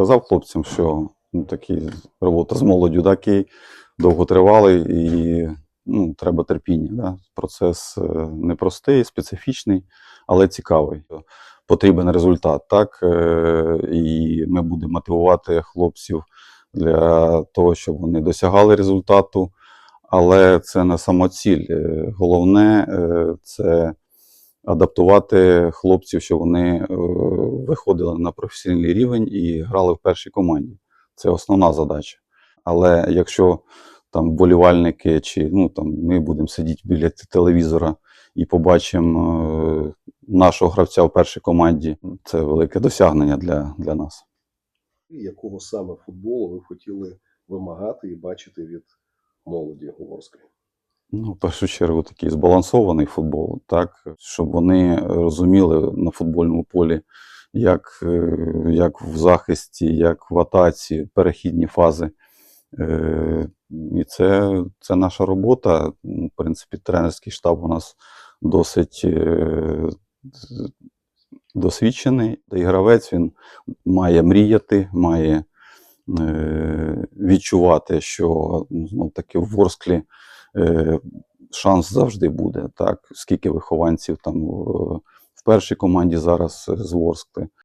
сказав хлопцям, що ну, такі робота з молоддю такий довготривалий і ну, треба терпіння. Да? Процес е, непростий, специфічний, але цікавий. Потрібен результат, так? Е, І ми будемо мотивувати хлопців для того, щоб вони досягали результату. Але це не самоціль. Е, Головне це адаптувати хлопців, щоб вони е, виходили на професійний рівень і грали в першій команді. Це основна задача. Але якщо там вболівальники чи ну там ми будемо сидіти біля телевізора і побачимо е, нашого гравця в першій команді, це велике досягнення для, для нас. якого саме футболу ви хотіли вимагати і бачити від молоді Угорської? Ну, в першу чергу, такий збалансований футбол, так, щоб вони розуміли на футбольному полі, як, е, як в захисті, як в атаці, перехідні фази. Е, І це, це наша робота. Ну, В принципі, тренерський штаб у нас досить е, досвідчений. Та й гравець він має мріяти, має відчувати, що ну, знов таки в Ворсклі шанс завжди буде. Так, скільки вихованців там в, в першій команді зараз з Ворскли.